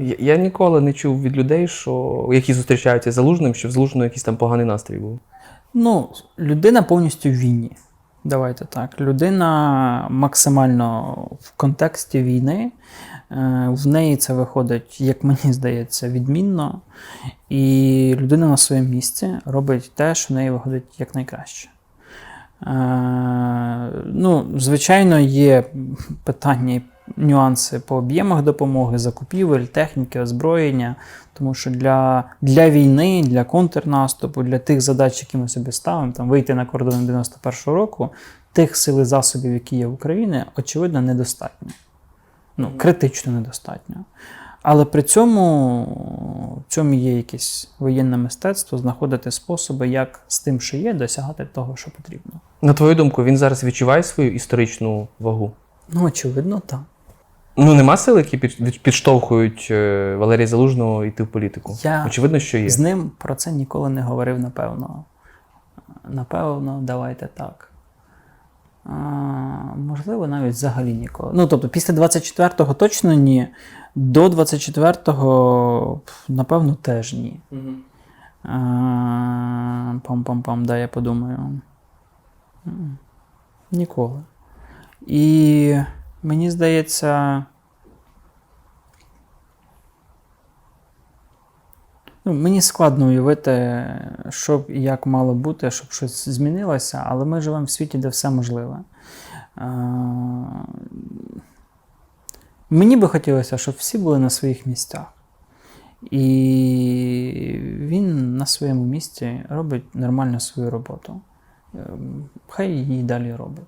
Я, я ніколи не чув від людей, що які зустрічаються з залужним, що в залужного якийсь там поганий настрій був. Ну, людина повністю в війні. Давайте так. Людина максимально в контексті війни. Е, В неї це виходить, як мені здається, відмінно. І людина на своєму місці робить те, що в неї виходить якнайкраще. Е, Ну, звичайно, є питання нюанси по об'ємах допомоги, закупівель, техніки, озброєння. Тому що для, для війни, для контрнаступу, для тих задач, які ми собі ставимо, там вийти на кордон 91-го року, тих сил і засобів, які є в Україні, очевидно, недостатньо. Ну, критично недостатньо. Але при цьому в цьому є якесь воєнне мистецтво знаходити способи, як з тим, що є, досягати того, що потрібно. На твою думку, він зараз відчуває свою історичну вагу? Ну, очевидно, так. Ну, нема сил, які під- підштовхують е, Валерія Залужного йти в політику. Я Очевидно, що є. З ним про це ніколи не говорив, напевно. Напевно, давайте так. А, можливо, навіть взагалі ніколи. Ну, тобто, після 24-го точно ні. До 24-го, напевно, теж ні. А, Пам-пам-пам, да, я подумаю. Ніколи. І мені здається. Ну, мені складно уявити, що і як мало бути, щоб щось змінилося, але ми живемо в світі, де все можливе. Е, Мені би хотілося, щоб всі були на своїх місцях. І він на своєму місці робить нормально свою роботу. Е, Хай її далі робить.